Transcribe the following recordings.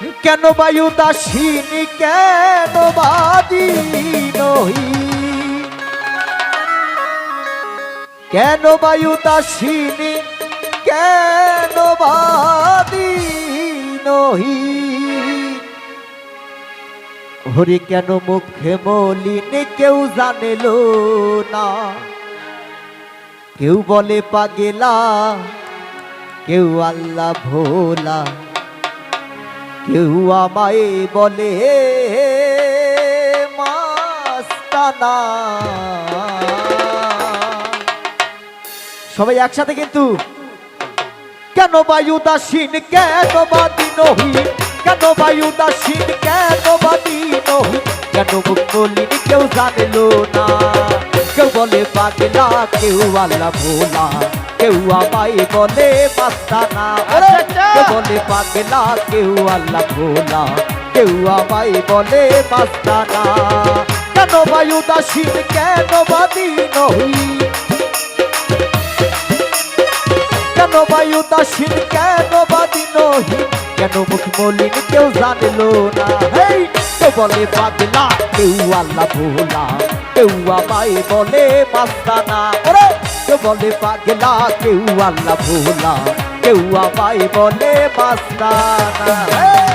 কেন বায়ু দাসিনী, কেন বাদি নহি? কেন বায়ু দাসিনী, কেন বাদি নহি? হরি কেন মুখে মলিন, কেউ জানেলো না। কেউ বলে পাগেলা, কেউ আল্লাহ ভোলা। কেউ আমায় বলে, মাস্তানা। সবাই একসাথে কিন্তু, কেন বায়ু দাসীন কেন বাদি নহি কেন বায়ু দাসীন কেন বাদি নহি কেন মুখলিন কেউ জানলো না। কেউ বলে, পাগলা, কেউ আল্লাহ ভোলা। কেউ আমায় বলে, মাস্তানা। বলে পাগলা, কেউ আল্লাহ ভোলা, কেউ আমায় বলে মাস্তানা। কেন বায়ু দাসীন কেন বাদি নহি কেন বায়ু দাসীন কেন বাদি নহি কেন মুখ মলিন, কেউ জানলো না। হেই কেউ বলে পাগলা, কেউ আল্লাহ ভোলা, কেউ আমায় বলে কেউ বলে পাগলা, কেউ আল্লাহ ভোলা। কেউ আপাই বলে হেই!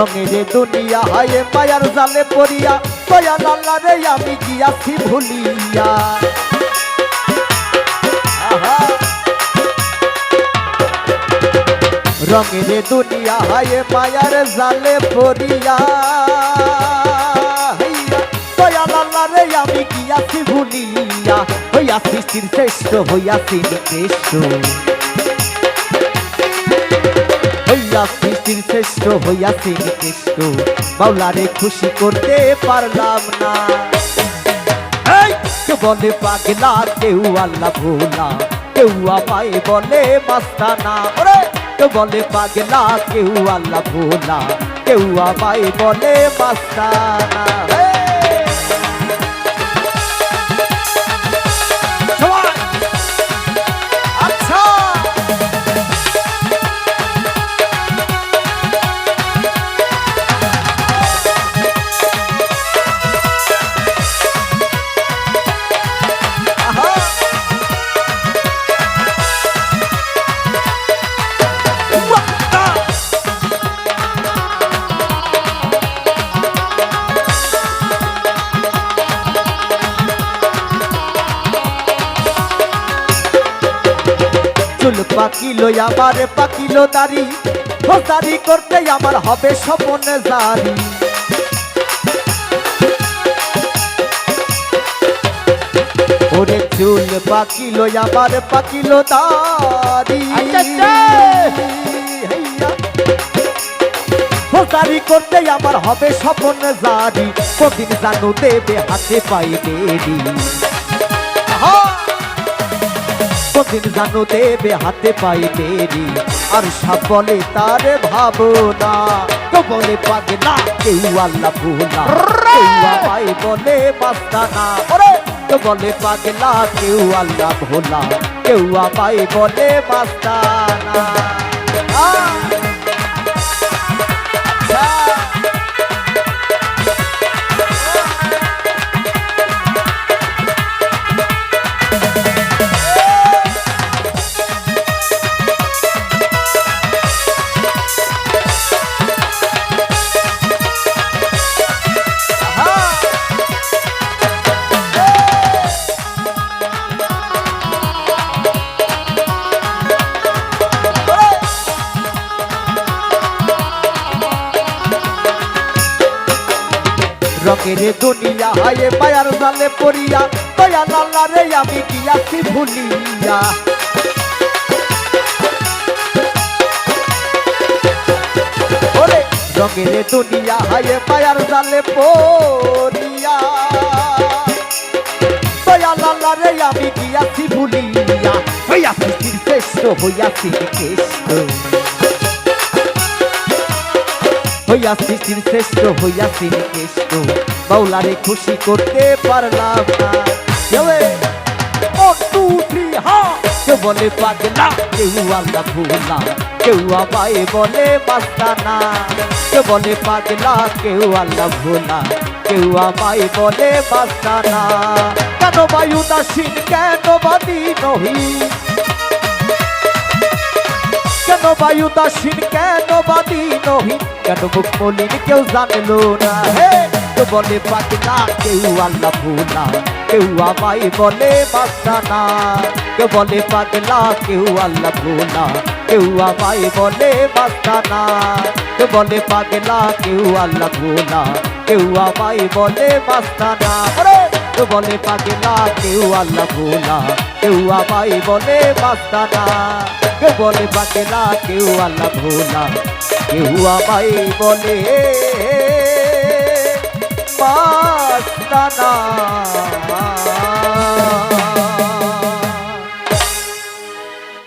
রঙের দুনিয়া, হায় মায়ার জালে পড়িয়া, দয়া লাল্লা রে, আমি গিয়াছি ভুলিয়া। রঙের দুনিয়া, হায় মায়ার জালে পড়িয়া দয়া লাল্লা রে, আমি গিয়াছি ভুলিয়া? হইয়া সৃষ্টির শ্রেষ্ঠ হইয়াছি নিকৃষ্ট হইয়া সৃষ্টির শ্রেষ্ঠ নিকৃষ্ট বাউলারে খুশি করতে পারলাম না। বলে পাগলা, কেউ আল্লাহ ভোলা, কেউ আমায় বলে মাস্তানা। ওরে কেউ বলে পাগলা, কেউ আল্লাহ ভোলা, কেউ আমায় বলে মাস্তানা। চুল পাকিলো আমার পাকিলো দাড়ি। ও দাড়ি করতে আমার হবে স্বপন জারি। ওরে চুল পাকিলো আমার পাকিলো দাড়ি। হেইয়া। ও দাড়ি করতে আমার হবে স্বপন জারি। কদিন জানু দেবে হাতে পাই দেরি কদিন জানো দেবে হাতে পাই দেরি? আর সব বলে তার ভাবনা। তো বলে পাগে না কেউ আল্লাহ ভোলা। কেউ আমায় বলে মাস্তানা ওরে! তো বলে পাগলা কেউ আল্লাহ ভোলা। কেউ আমায় বলে মাস্তানা রঙের দুনিয়া হায় মায়ার জালে পড়িয়া, দয়া লাল্লা রে, আমি গিয়াছি ভুলিয়া? রঙের দুনিয়া হায় মায়ার জালে পড়িয়া। দয়া লাল্লা রে, আমি গিয়াছি ভুলিয়া? হইয়াছি শ্রেষ্ঠ হইয়াছি কেষ্ট। হইয়াছি শ্রেষ্ঠ হইয়াছি কেষ্ট। বাউলারে খুশি করতে পারলাম না! কেউ বলে পাগলা, কেউ আল্লাহ ভুলা, কেউ আমায় বলে মাস্তানা। কেউ বলে পাগলা, কেউ আল্লাহ ভোলা, কেউ আমায় বলে মাস্তানা। কেন বায়ু দাসীন কেন বাদী নহি? কেন বায়ু দাসীন কেন বাদী নহি কেন মুখ মলিন, কেউ জানলো না। হে, কেউ বলে পাগলা, কেউ আল্লাহ ভোলা, কেউ আমায় বলে মাস্তানা। কেউ বলে পাগলা, কেউ আল্লাহ ভোলা, কেউ আমায় বলে মাস্তানা। কেউ বলে পাগলা, কেউ আল্লাহ ভোলা, কেউ আমায় বলে মাস্তানা। কেউ বলে পাগলা, কেউ আল্লাহ ভোলা, কেউ আমায় বলে মাস্তানা। বলে পাগলা কেউ আল্লাহ ভোলা কেউ আমায় বলে মাস্তানা